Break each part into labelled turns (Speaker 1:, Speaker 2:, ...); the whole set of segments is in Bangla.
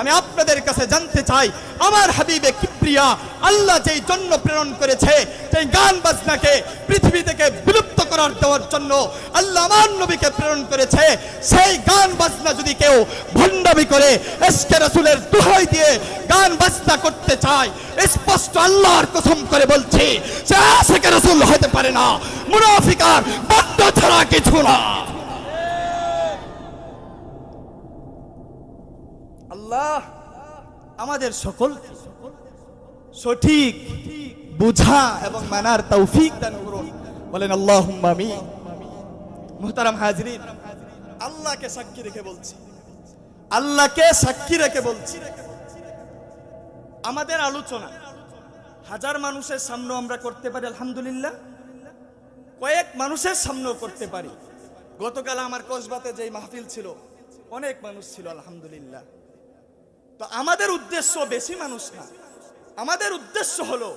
Speaker 1: আমি আপনাদের কাছে জানতে চাই, আমার হাবিবে কিপ্রিয়া আল্লাহ যেই জন্য প্রেরণ করেছে, সেই গান বাজনাকে পৃথিবী থেকে বিলুপ্ত করার দেওয়ার জন্য আল্লাহ আমার নবীকে প্রেরণ করেছে। সেই গান বাজনা যদি কেউ ভণ্ডামি করে এসকে রসুলের দোহাই দিয়ে গান বাজনা করতে চায়, স্পষ্ট আল্লাহর কসম করে বলছি, সে আশেকে রসুল হতে পারে না। মুনাফিকার বড্ড ছাড়া কিছু না। আল্লাহ আমাদের সকল সঠিক বুঝা এবং মানার তৌফিক দান করুন। বলেন আল্লাহ আমিন। মুহতারাম হাজরিন, আল্লাহকে সাক্ষী রেখে বলছি। আল্লাহকে সাক্ষী রেখে বলছি। আমাদের আলোচনা, হাজার মানুষের সামনে আমরা করতে পারি, আলহামদুলিল্লাহ। কয়েক মানুষের সামনেও করতে পারি। গতকাল আমার কসবাতে যেই মাহফিল ছিল, অনেক মানুষ ছিল, আলহামদুলিল্লাহ। তো আমাদের উদ্দেশ্য বেশি মানুষ না। আমাদের উদ্দেশ্য হলো,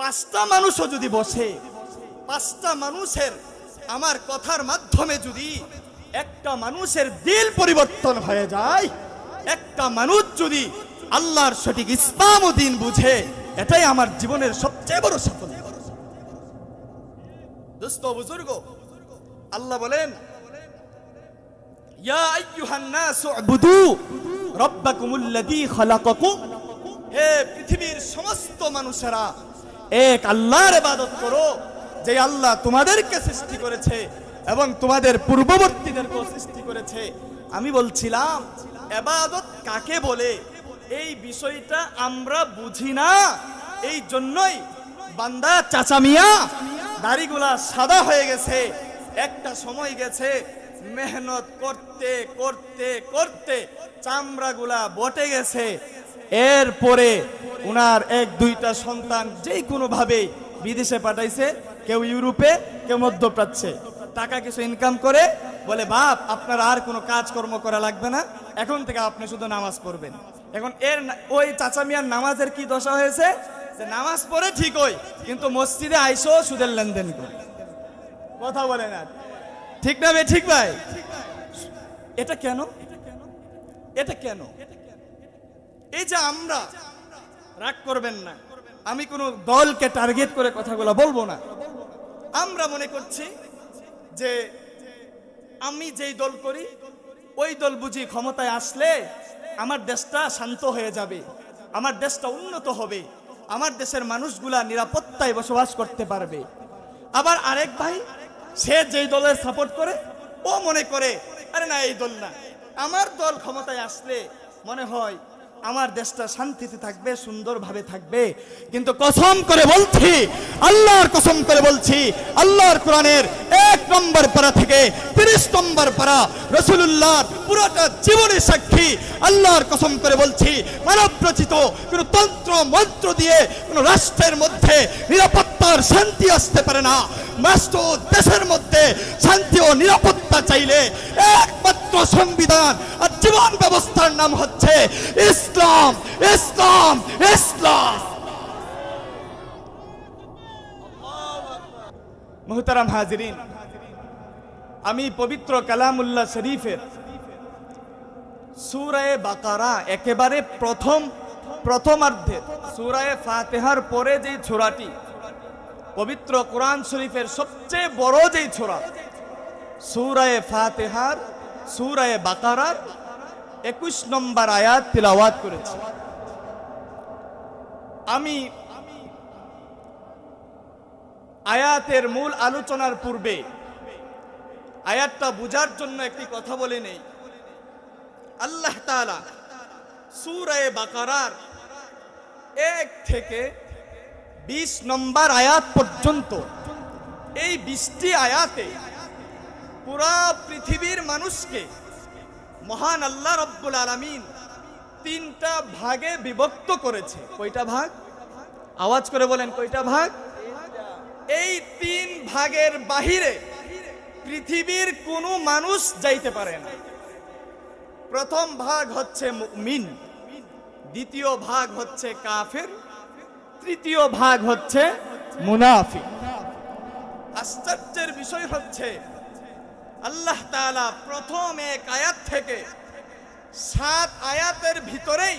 Speaker 1: পাঁচটা মানুষও যদি বসে, পাঁচটা মানুষের আমার কথার মাধ্যমে যদি একটা মানুষের দিল পরিবর্তন হয়ে যায়, একটা মানুষ যদি আল্লাহর সঠিক ইসলাম ও দিন বুঝে, এটাই আমার জীবনের সবচেয়ে বড় দোস্ত, বুজুর্গ, আল্লাহ বলেন, ইয়া রাব্বাকুমুল্লাযী খালাকাকুম হে পৃথিবীর সমস্ত মানুষেরা, এক আল্লাহর ইবাদত করো, যে আল্লাহ তোমাদেরকে সৃষ্টি করেছে এবং তোমাদের পূর্ববর্তীদেরকেও সৃষ্টি করেছে। আমি বলছিলাম এবাদত কাকে বলে? এই বিষয়টা আমরা বুঝি না। এই জন্যই বান্দা চাচামিয়া দাড়িগুলা সাদা হয়ে গেছে। একটা সময় গেছে মেহনত করতে করতে করতে চামড়াগুলা বটে গেছে। এরপরে উনার এক, দুইটা সন্তান যেই কোনো ভাবে বিদেশে পাঠাইছে, কেউ ইউরোপে, কেউ মধ্যপ্রাচ্যে। টাকা কিছু ইনকাম করে, বলে, বাপ, আপনার আর কোনো কাজকর্ম করা লাগবে না। এখন থেকে আপনি শুধু নামাজ পড়বেন। এখন এর ওই চাচা মিয়ার নামাজের কি দশা হয়েছে? যে নামাজ পড়ে ঠিক ওই কিন্তু মসজিদে আইসো সুদের লেনদেন করে। কথা বলে না। ঠিক না ঠিক ভাই? এটা কেন? এটা কেন? এই যে আমরা রাগ করবেন না, আমি কোনো দলকে টার্গেট করে কথাগুলো বলব না। আমরা মনে করছি যে আমি যেই দল করি, ওই দল বুঝি ক্ষমতায় আসলে আমার দেশটা শান্ত হয়ে যাবে, আমার দেশটা উন্নত হবে, আমার দেশের মানুষগুলা নিরাপত্তায় বসবাস করতে পারবে। আবার আরেক ভাই সে যেই দলের সাপোর্ট করে, ও মনে করে, আরে না, এই দল না। আমার দল ক্ষমতায় আসলে মনে হয় আমার দেশটা শান্তিতে থাকবে, সুন্দরভাবে থাকবে। কিন্তু কসম করে বলছি, আল্লাহর কসম করে বলছি, আল্লাহর কোরআনের এক নম্বর পারা থেকে তিরিশ নম্বর পারা রসুল্লাহ পুরোটা জীবনের সাক্ষী আল্লাহর কসম করে বলছি মানব রচিত কোন তন্ত্র, মন্ত্র দিয়ে কোনো রাষ্ট্রের মধ্যে নিরাপত্তার শান্তি আসতে পারে না। রাষ্ট্র দেশের মধ্যে শান্তি ও নিরাপত্তা চাইলে একমাত্র সংবিধান জীবন ব্যবস্থার নাম হচ্ছে ইসলাম ইসলাম ইসলাম। মোহতারাম হাজিরিন, আমি পবিত্র কালামুল্লাহ শরীফের সুরায়ে বাকারা একেবারে প্রথম, প্রথমার্ধে সুরায়ে ফাতেহার পরে যেই ছোরাটি, পবিত্র কোরআন শরীফের সবচেয়ে বড় যেই ছোরা, সুরায়ে ফাতেহার, সুরায়ে বাকারার একুশ নম্বর আয়াত তিলাওয়াত করেছি। আমি আয়াতের মূল আলোচনার পূর্বে আয়াতটা বুঝার জন্য একটি কথা বলে নেই। আল্লাহ তাআলা সূরায়ে বাকারার এক থেকে বিশ নম্বর আয়াত পর্যন্ত এই বিশটি আয়াতে পুরা পৃথিবীর মানুষকে মহান আল্লাহ রব্বুল আলামিন তিনটা ভাগে বিভক্ত করেছে। কয়টা ভাগ? আওয়াজ করে বলেন, কয়টা ভাগ? এই তিন ভাগের বাহিরে পৃথিবীর কোনো মানুষ যাইতে পারে না। প্রথম ভাগ হচ্ছে মুমিন, দ্বিতীয় ভাগ হচ্ছে কাফের, তৃতীয় ভাগ হচ্ছে মুনাফি আশ্চর্যের বিষয় হচ্ছে আল্লাহ তাআলা প্রথম এক আয়াত থেকে সাত আয়াতের ভিতরেই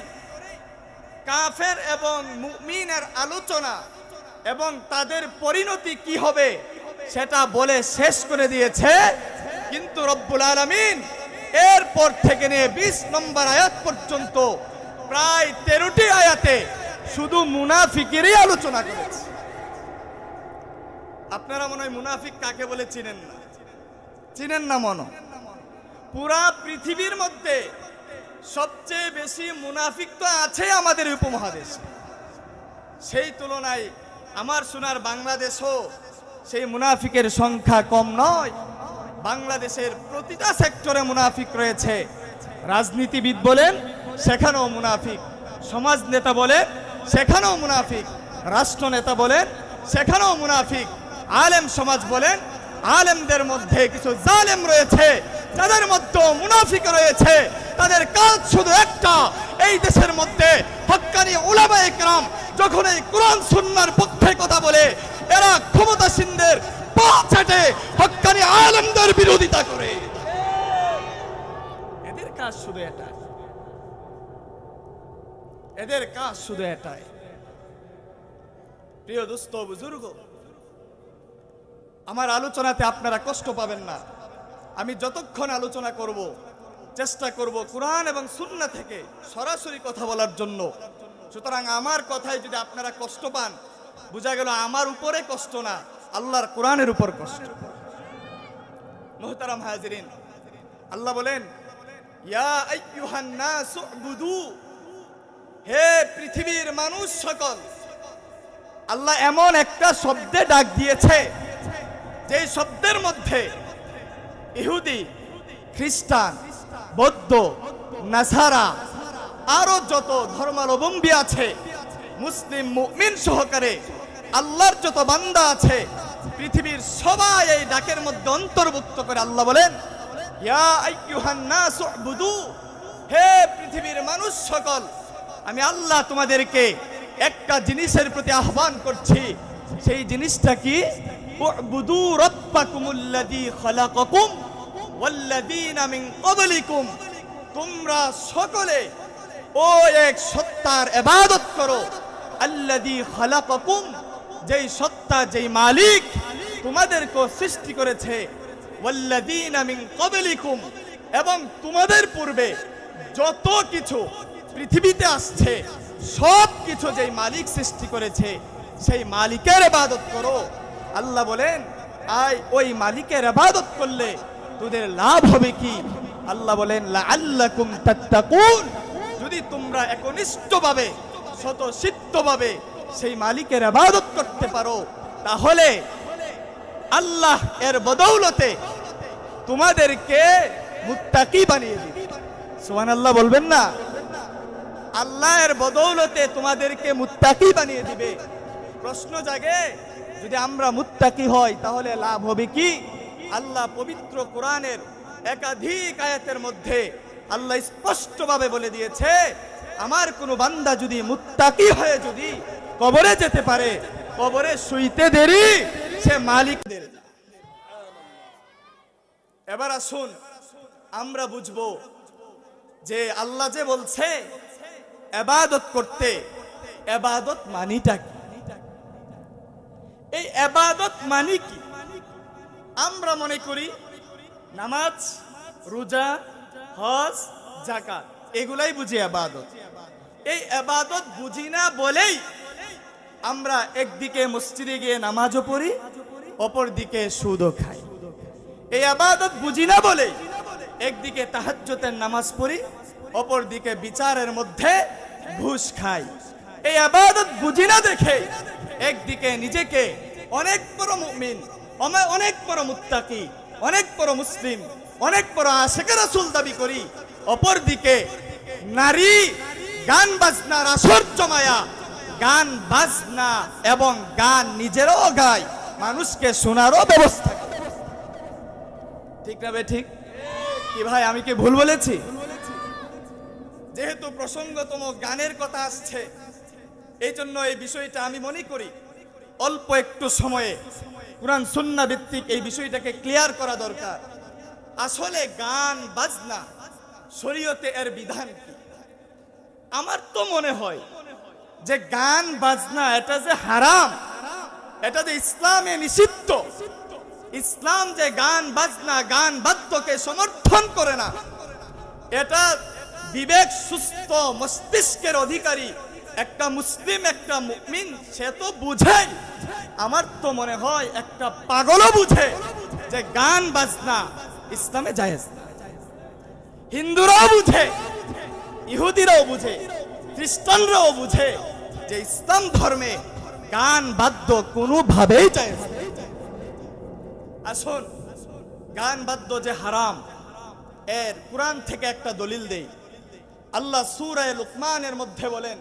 Speaker 1: কাফের এবং মুমিনের আলোচনা এবং তাদের পরিণতি কি হবে সেটা বলে শেষ করে দিয়েছে। কিন্তু রব্বুল আলামিন এরপর থেকে নিয়ে বিশ নম্বর আয়াত পর্যন্ত প্রায় তেরোটি আয়াতে শুধু মুনাফিকেরই আলোচনা করেছে। আপনারা মনে হয় মুনাফিক কাকে বলে চিনেন না? চিনেন না মনো। পুরা পৃথিবীর মধ্যে সবচেয়ে বেশি মুনাফিক তো আছে আমাদের উপমহাদেশে। সেই তুলনায় আমার সোনার বাংলাদেশও সেই মুনাফিকের সংখ্যা কম নয়। বাংলাদেশের প্রতিটা সেক্টরে মুনাফিক রয়েছে। রাজনীতিবিদ বলেন, সেখানেও মুনাফিক। সমাজ নেতা বলেন, সেখানেও মুনাফিক। রাষ্ট্র নেতা বলেন, সেখানেও মুনাফিক। আলেম সমাজ বলেন আলেমদের মধ্যে কিছু জালেম রয়েছে, যাদের মধ্যে মুনাফিক রয়েছে, তাদের কাজ শুধু একটা, এই দেশের মধ্যে হক্কানি উলামা একরাম যখন এই কোরআন সুন্নার পক্ষে কথা বলে, এরা ক্ষমতাসীনদের পা চাটে হক্কানি আলেমদের বিরোধিতা করে। এদের কাজ শুধু এটাই। এদের কাজ শুধু এটাই। প্রিয় দোস্ত, বুজুর্গ আমার আলোচনাতে আপনারা কষ্ট পাবেন না। আমি যতক্ষণ আলোচনা করব, চেষ্টা করব কোরআন এবং সুন্না থেকে সরাসরি কথা বলার জন্য। সুতরাং আমার কথায় যদি আপনারা কষ্ট পান, বোঝা গেল আমার উপরে কষ্ট না, আল্লাহর কোরআনের উপর কষ্ট। মোহতারাম হাজরিন, আল্লাহ বলেন হে পৃথিবীর মানুষ সকল, আল্লাহ এমন একটা শব্দে ডাক দিয়েছে যে শব্দের মধ্যে ইহুদি, খ্রিস্টান, বৌদ্ধ, নাসারা, আরও যত ধর্মাবলম্বী আছে, মুসলিম মুমিন সহকারে আল্লাহর যত বান্দা আছে, পৃথিবীর সবাই এই ডাকের মধ্যে অন্তর্ভুক্ত করে আল্লাহ বলেন হে পৃথিবীর মানুষ সকল, আমি আল্লাহ তোমাদেরকে একটা জিনিসের প্রতি আহ্বান করছি, সেই জিনিসটা কি? উবুদু রাব্বাকুমুল্লাযী খালাকাকুম ওয়াল্লাযীনা মিন ক্বাবলিকুম। তোমরা সকলে ও এক সত্তার ইবাদত করো। আল্লাযী খালাকাকুম, যেই সত্তা, যেই মালিক তোমাদেরকে সৃষ্টি করেছে। ওয়াল্লাযীনা মিন ক্বাবলিকুম, এবং তোমাদের পূর্বে যত কিছু পৃথিবীতে আসছে সব কিছু যেই মালিক সৃষ্টি করেছে, সেই মালিকের ইবাদত করো। আল্লাহ বলেন, আয়, ওই মালিকের আবাদত করলে তোদের লাভ হবে কি? আল্লাহ বলেন, লাআল্লাকুম তাত্তাকুন। যদি তোমরা একনিষ্ঠভাবে, স্বতঃসিদ্ধভাবে সেই মালিকের আবাদত করতে পারো, তাহলে আল্লাহ এর বদৌলতে তোমাদেরকে মুত্তাকি বানিয়ে দিবে। সুবহানাল্লাহ বলবেন না? আল্লাহ এর বদৌলতে তোমাদেরকে মুত্তাকি বানিয়ে দিবে। প্রশ্ন জাগে যদি আমরা মুত্তাকি হই, তাহলে লাভ হবে কি? আল্লাহ পবিত্র কোরআনের একাধিক আয়াতের মধ্যে আল্লাহ স্পষ্টভাবে বলে দিয়েছে, আমার কোনো বান্দা যদি মুত্তাকি হয়ে যদি কবরে যেতে পারে, কবরে শুইতে দেরি, সে মালিকদের এবার আসুন, আমরা বুঝব যে আল্লাহ যে বলছে, এবাদত করতে, এবাদত মানিটা কি? এই এবাদত মানে কি? আমরা মনে করি নামাজ, রোজা, হজ জাকাত এগুলাই বুঝি আবাদত। এই আবাদত বুঝি না বলেই আমরা একদিকে মসজিদে গিয়ে নামাজও পড়ি অপর দিকে সুদও খাই। এই আবাদত বুঝি না বলেই একদিকে তাহাজ্জতের নামাজ পড়ি অপর দিকে বিচারের মধ্যে ঘুষ খাই। এই আবাদত বুঝি না দেখে একদিকে নিজেকে অনেক বড় মুমিন অনেক বড় মুত্তাকি, অনেক বড় মুসলিম, অনেক বড় আশেখ রাসূল দাবি করি অপর দিকে নারী, গান বাজনার আসর জমায়া, গান বাজনা এবং গান নিজেরও গায়, মানুষকে শোনারও ব্যবস্থা ঠিক না ঠিক? কি ভাই, আমি কি ভুল বলেছি? যেহেতু প্রসঙ্গতম গানের কথা আসছে এই জন্য এই বিষয়টা আমি মনে করি অল্প একটু সময়ে কোরআন সুন্না ভিত্তিক এই বিষয়টাকে ক্লিয়ার করা দরকার। আসলে গান, বাজনা, শরীয়তে এর বিধান কি? আমার তো মনে হয় যে গান, বাজনা এটা যে হারাম, এটা যে ইসলামে নিষিদ্ধ। ইসলাম যে গান, বাজনা, গান বাদ্যকে সমর্থন করে না, এটা বিবেক, সুস্থ মস্তিষ্কের অধিকারী একটা মুসলিম, একটা মুমিন, সে তো বুঝে আমার তো মনে হয় একটা পাগলও বুঝে যে গান, বাজনা ইসলামে জায়েজ। হিন্দুরাও বুঝে, ইহুদিরাও বুঝে, খ্রিস্টানরাও বুঝে যে ইসলাম ধর্মে গান, বাদ্য কোনোভাবেই জায়েজ আসুন, গান, বাদ্য যে হারাম, এর কোরআন থেকে একটা দলিল দেই। আল্লাহ সূরায়ে লুকমানের মধ্যে বলেন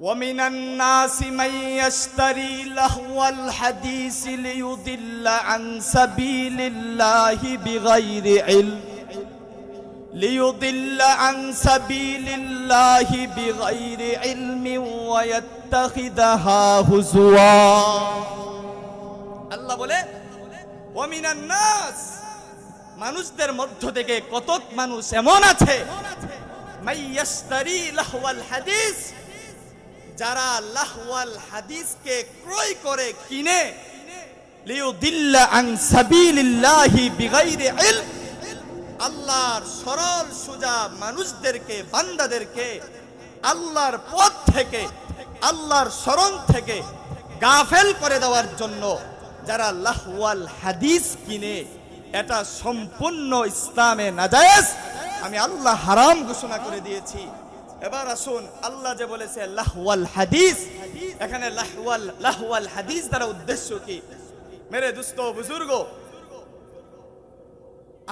Speaker 1: ومن الناس من يشتري لهو الحديث ليضل عن سبيل الله بغير علم ليضل عن سبيل الله بغير علم ويتخذها هزوا আল্লাহ বলে ওমিনান নাস মানুষদের মধ্য থেকে কতক মানুষ এমন আছে মাইয়াশতারি লাহওয়াল হাদিস যারা লাহওয়াল হাদিসকে ক্রয় করে কিনে লিউদিল্লা আন সাবিলিল্লাহি বিগাইরি ইলম। আল্লাহর সরল সুজা মানুষদেরকে বান্দাদেরকে আল্লাহর পথ থেকে আল্লাহর শরণ থেকে গাফেল করে দেওয়ার জন্য যারা লাহওয়াল হাদিস কিনে এটা সম্পূর্ণ ইসলামে নাজায়েজ। আমি আল্লাহ হারাম ঘোষণা করে দিয়েছি। এবার আসুন, আল্লাহ যে বলেছে, লাহওয়াল হাদিস। এখানে লাহওয়াল লাহওয়াল হাদিস দ্বারা উদ্দেশ্য কি? মেরে দুস্থ বুজুর্গ,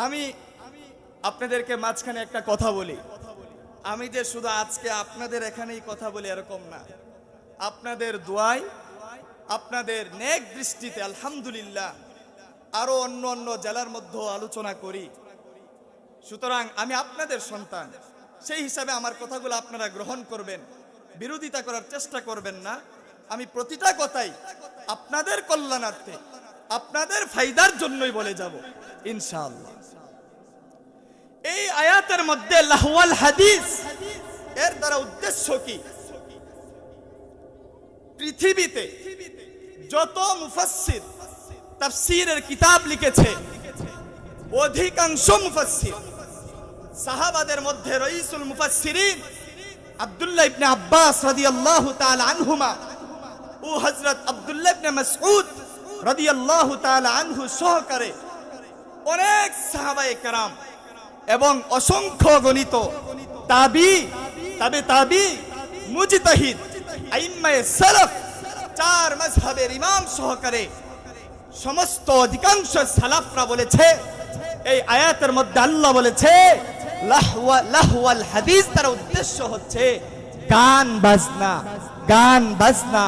Speaker 1: আমি আপনাদেরকে মাঝখানে একটা কথা বলি। আমি যে শুধু আজকে আপনাদের এখানেই কথা বলি এরকম না। আপনাদের দোয়ায়, আপনাদের নেক দৃষ্টিতে আলহামদুলিল্লাহ আরও অন্য অন্য জেলার মধ্যেও আলোচনা করি। সুতরাং আমি আপনাদের সন্তান। সেই হিসাবে আমার কথাগুলো আপনারা গ্রহণ করবেন। বিরোধিতা করার চেষ্টা করবেন না। আমি প্রতিটা কথাই আপনাদের কল্যাণার্থে, আপনাদের ফায়দার জন্যই বলে যাব, ইনশাআল্লাহ। এই আয়াতের মধ্যে লাহওয়াল হাদিস, এর দ্বারা উদ্দেশ্য কি? পৃথিবীতে যত মুফাসসির তাফসীরের কিতাব লিখেছে, অধিকাংশ মুফাসসির সাহাবাদের মধ্যে রইসুল মুফাসসিরিন আব্দুল্লাহ ইবনে আব্বাস রাদিয়াল্লাহু তাআলা আনহুমা। ও হযরত আব্দুল্লাহ ইবনে মাসউদ রাদিয়াল্লাহু তাআলা আনহু সহকারে অনেক সাহাবায়ে কেরাম এবং অসংখ্য গণিত তাবি, তাবে তাবি, মুজতাহিদ, আইম্মায়ে সালাফ, চার মাযহাবের ইমাম সহকারে সমস্ত অধিকাংশ সালাফরা বলেছে, এই আয়াতের মধ্যে আল্লাহ বলেছে লাহওয়াল হাদিস তার উদ্দেশ্য হচ্ছে গান বাজনা গান বাজনা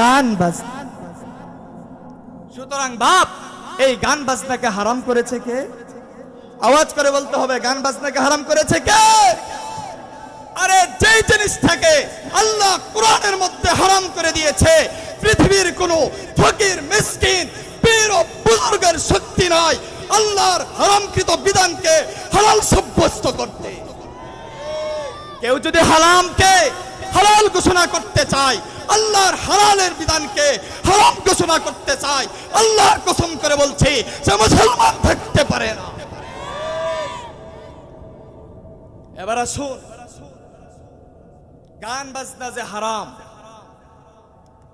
Speaker 1: গান বাজনা। সুতরাং বাপ, এই গান বাজনাকে হারাম করেছে কে? আওয়াজ করে বলতে হবে, গান বাজনাকে হারাম করেছে কে? আরে যেই জিনিসটাকে আল্লাহ কোরআনের মধ্যে হারাম করে দিয়েছে, পৃথিবীর কোন ফকির, মিসকিন, পীর ও বুজুর্গের শক্তি নাই আল্লাহর হারামকৃত বিধানকে হালাল সাব্যস্ত করতে। কেউ যদি হারামকে হালাল ঘোষণা করতে চায়, আল্লাহর হালালের বিধানকে হারাম ঘোষণা করতে চায়, আল্লাহর কসম করে বলছি সে মুসলমান থাকতে পারে না। এবার আসুন। গান বাজনা যে হারাম,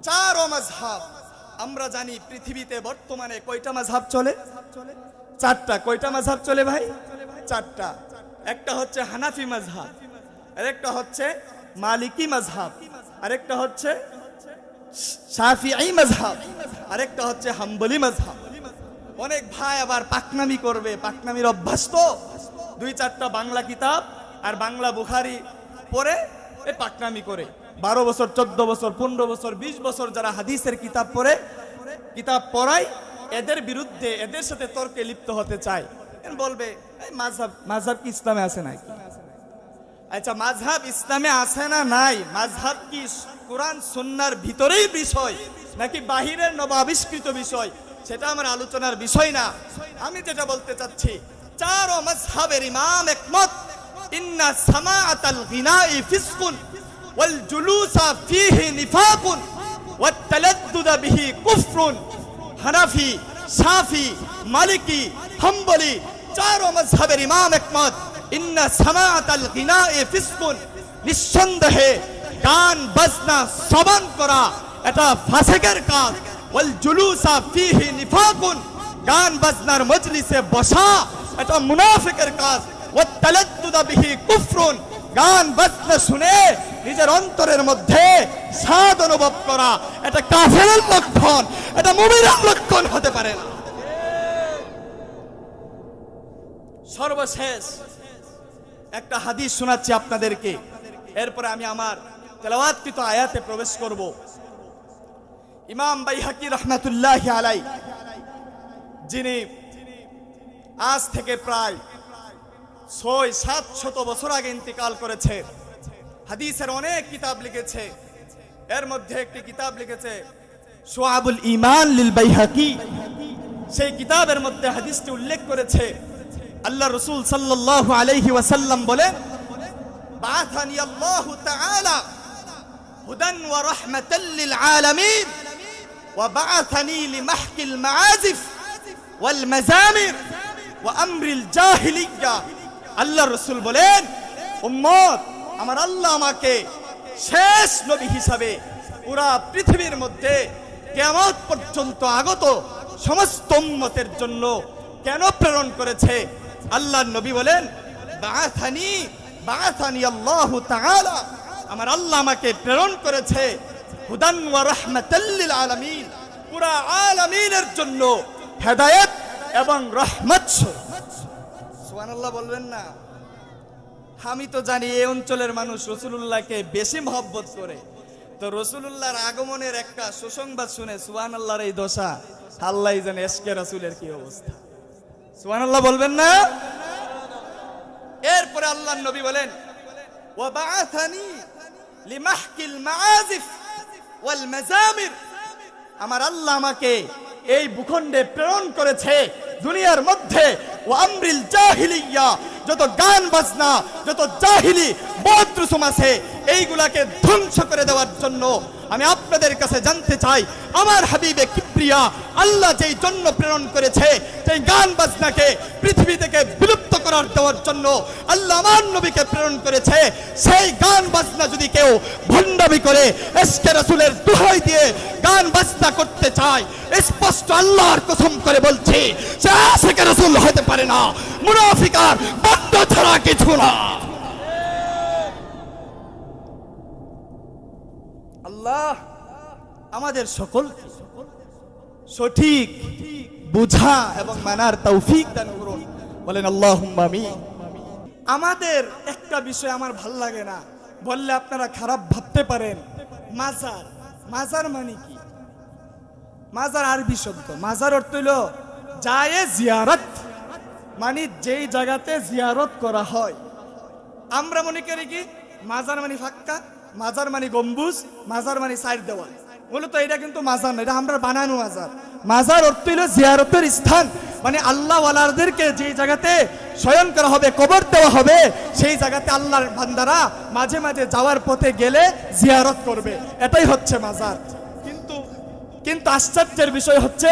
Speaker 1: চার মাঝহাব। আমরা জানি পৃথিবীতে বর্তমানে কয়টা মাঝহাব চলে? চারটা। কয়টা মাঝহাব চলে ভাই? চারটা। একটা হচ্ছে হানাফি মাঝহাব, আরেকটা হচ্ছে মালিকি মাঝহাব, আরেকটা হচ্ছে শাফিঈ মাঝহাব, আরেকটা হচ্ছে হাম্বলি মাঝহাব। অনেক ভাই আবার পাকনামি করবে, পাকনামির অভ্যাস তো। দুই চারটা বাংলা কিতাব আর বাংলা বুখারি পড়ে এই পাকনামি করে। বারো বছর, চোদ্দ বছর, পনেরো বছর, বিশ বছর যারা হাদিসের কিতাব পড়ে, কিতাব পড়ায় এদের বিরুদ্ধে এদের সাথে তর্কে লিপ্ত হতে চায়। বলবে মাঝহাব মাঝহাব কি ইসলামে আছে নাকি? আচ্ছা মাঝহাব ইসলামে আছে না নাই? মাঝহাব কি কোরআন, সুন্নার ভিতরেই বিষয় নাকি বাহিরের নব আবিষ্কৃত বিষয়? সেটা আমার আলোচনার বিষয় না। আমি যেটা বলতে চাচ্ছি, চারো মাঝহাবের ইমাম একমত, ইন্না সামাআতাল গিনাই ফিসকুন ওয়াল জুলুসা ফীহি নিফাকুন ওয়াত তালাদ্দুদ বিহি কুফরুন। হানাফি শাফি মালিকি, হাম্বলি, চারো মজহাবের ইমাম একমত। ইন্না সামাআতাল গিনাই ফিসকুন। নিঃসন্দেহে গান, বাজনা শ্রবণ করা, এটা ফাসেকের কাজ। ওয়াল জুলুসা ফীহি নিফাকুন। গান, বাজনার মজলিসে বসা, এটা মুনাফিকের কাজ। ওয়াত তালাদ্দুদ বিহি কুফরুন। গান, বাজনা শুনে নিজের অন্তরের মধ্যে স্বাদ অনুভব করা, এটা কাফের লক্ষণ, এটা মুমিনের লক্ষণ হতে পারে না। সর্বশেষ একটা হাদিস শোনাচ্ছি আপনাদেরকে। এরপরে আমি আমার তেলাওয়াতকৃত আয়াতে প্রবেশ করব। ইমাম বাইহাকি রহমাতুল্লাহ আলাই যিনি আজ থেকে প্রায় ছয়, সাত শত বছর আগে ইন্তিকাল করেছে হাদিসের অনেক কিতাব লিখেছে। এর মধ্যে একটি কিতাব লিখেছে সোয়াবুল ইমান লিল বাইহাকি। সেই কিতাবের মধ্যে হাদিসটি উল্লেখ করেছে, আল্লাহ রসুল সাল্লাল্লাহু আলাইহি ওয়াসাল্লাম বলে, বাআথানি আল্লাহু তাআলা হুদান ওয়া রাহমাতাল লিল আলামিন ওয়া বাআথানি লিমাহকিল মাআজিফ ওয়াল মাজামির ওয়া আমরিল জাহিলিয়্যা। আল্লাহ রসুল বলেন, উম্মত আমার আল্লাহ আমাকে শেষ নবী হিসাবে পুরা পৃথিবীর মধ্যে কেমন পর্যন্ত আগত সমস্ত উম্মতের জন্য কেন প্রেরণ করেছে? আল্লাহ নবী বলেন বাথানি বাথানি আল্লাহু তাআলা। আমার আল্লাহ আমাকে প্রেরণ করেছে হুদান ওয়া রাহমাতাল লিল আলামিন। পুরা আলামিনের জন্য হেদায়েত এবং রহমত। সুবহানাল্লাহ বলবেন না। আমি তো জানি এই অঞ্চলের মানুষ রসুলুল্লাহকে বেশি মহব্বত করে। তো রসুলুল্লাহর আগমনের একটা সুসংবাদ শুনে সুহান আল্লাহর এই দশা আল্লাহ জানে এসকে রসুলের কি অবস্থা। সুহান আল্লাহ বলবেন না? এরপরে আল্লাহ নবী বলেন লিমাহকিল মাআজিফ ওয়াল মাজামির আমার আল্লাহ আমাকে এই ভূখণ্ডে প্রেরণ করেছে, দুনিয়ার মধ্যে ও আমরিল জাহিলিয়া, যত গান বাজনা, যত জাহিলি বদ রসুম আছে এইগুলাকে ধ্বংস করে দেওয়ার জন্য আমি আপনাদের কাছে জানতে চাই, আমার হাবিবে কিপ্রিয়া আল্লাহ যেই জন্য প্রেরণ করেছে, সেই গান বাজনাকে পৃথিবী থেকে বিলুপ্ত করার দেওয়ার জন্য আল্লাহ আমার নবীকে প্রেরণ করেছে। সেই গান বাজনা যদি কেউ ভণ্ডামি করে এসকে রাসূলের দোহাই দিয়ে গান বাজনা করতে চায়, স্পষ্ট আল্লাহর কসম করে বলছি, সে আশেকে রাসূল হতে পারে না। মুনাফিকার বন্ধ ছাড়া কিছু না। আল্লাহ আমাদের সকল সঠিক বুঝা এবং মানার তৌফিক দান করুন। বলেন আল্লাহ আমাদের একটা বিষয় আমার ভালো লাগে না। বললে আপনারা খারাপ ভাবতে পারেন। মাজার। মাজার মানে কি? মাজার আরবি শব্দ। মাজার অর্থ হইল যায় জিয়ারত মানে যেই জায়গাতে জিয়ারত করা হয়। আমরা মনে করি কি? মাজার মানে ফাক্কা। মাজার মানে গম্বুজ মাজার মানে সাইড দেওয়াল মূলত এটা কিন্তু মাজার না, এটা আমরা বানানো মাজার। মাজার অর্থ হইল জিয়ারতের স্থান। মানে আল্লাহ ওয়ালারদেরকে যে জায়গাতে শয়ন করা হবে, কবর দেওয়া হবে, সেই জায়গাতে আল্লাহর বান্দারা মাঝে মাঝে যাওয়ার পথে গেলে জিয়ারত করবে। এটাই হচ্ছে মাজার। কিন্তু কিন্তু আশ্চর্যের বিষয় হচ্ছে,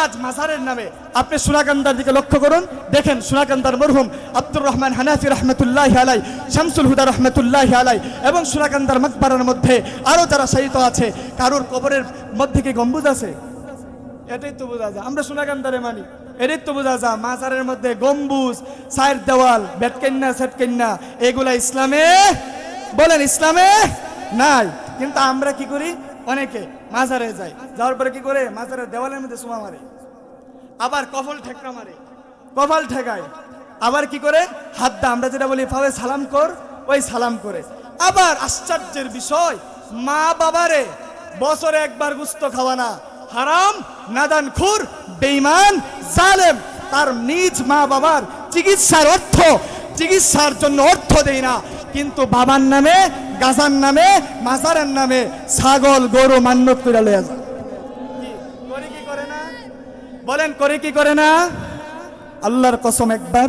Speaker 1: আজ মাজারের নামে আপনি সুনাকান্দার দিকে লক্ষ্য করুন। দেখেন সুনাকান্দার মরহুম আব্দুর রহমান হানাফি রহমতুল্লাহ আলাই শামসুল হুদা রহমতুল্লাহ আলাই এবং সুনাকান্দার মকবরার মধ্যে আরও যারা শায়িত আছে, কারোর কবরের মধ্যে কি গম্বুজ আছে? এটাই তো বোঝা যায়। আমরা সোনাকান্দারে মানি। এটাই তো বোঝা যায়। মাজারের মধ্যে গম্বুজ সাইড দেওয়াল বেটকেন্না সেটকেন্না এগুলা ইসলামে বলেন ইসলামে নাই। কিন্তু আমরা কি করি? অনেকে মাজারে যাই যাওয়ার পরে কি করে? মাজারের দেওয়ালের মধ্যে সুমা মারে। আবার কফল ঠেকরা মারে। কপাল ঠেকায়। আবার কি করে? হাত দা আমরা যেটা বলি পাবে সালাম কর, ওই সালাম করে। আবার আশ্চর্যের বিষয়, মা বাবারে বছরে একবার গুস্ত খাওয়া না। হারাম, নাদান খুর, বেঈমান, জালেম। তার নিজ মা বাবার চিকিৎসার অর্থ, চিকিৎসার জন্য অর্থ দেয় না। কিন্তু বাবার নামে, গাজার নামে, মাজারের নামে ছাগল, গরু মান্যত করে লয়ে যায়। বলেন, করে কি করে না? আল্লাহর কসম একবার,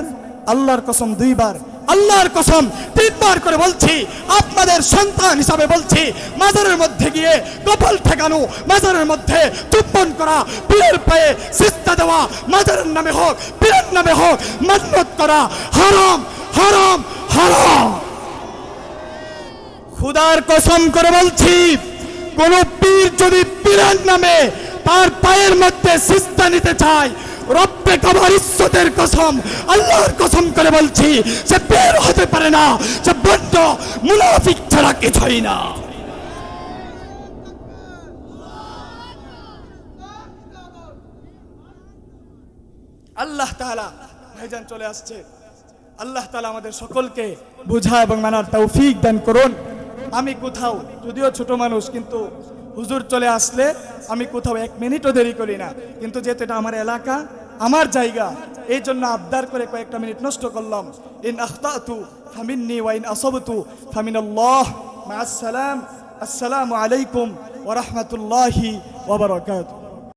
Speaker 1: আল্লাহর কসম দুইবার, আল্লাহর কসম তিনবার করে বলছি, আপনাদের সন্তান হিসাবে বলছি, মাজারের মধ্যে গিয়ে কপাল ঠেকানো, মাজারের মধ্যে চুম্বন করা, পীরের পায়ে সিস্তা দেওয়া, মাজারের নামে হোক, পীরের নামে হোক, মান্নত করা, হারাম হারাম হারাম। খুদার কসম করে বলছি, কোন পীর যদি পীরের নামে তার পায়ের মধ্যে সিস্তা নিতে চায়। রব্বে কাবার ইজ্জতের কসম, আল্লাহর কসম করে বলছি সে বের হতে পারে না সে বড্ড মুনাফিক ছাড়া কিছুই না। আল্লাহ তাআলা ভাইজান চলে আসছে। আল্লাহ তাআলা আমাদের সকলকে বোঝা এবং মানার তৌফিক দান করুন। আমি কোথাও, যদিও ছোট মানুষ, কিন্তু হুজুর চলে আসলে আমি কোথাও এক মিনিটও দেরি করি না। কিন্তু যেহেতু এটা আমার এলাকা, আমার জায়গা, এই জন্য আবদার করে কয়েকটা মিনিট নষ্ট করলাম। ইন আখতাতু ফামিন্নি ওয়া ইন ফামিন ফামিনাল্লাহ। মা আসসালাম আসসালামু আলাইকুম ওয়া রাহমাতুল্লাহি ওয়া বারাকাতুহু।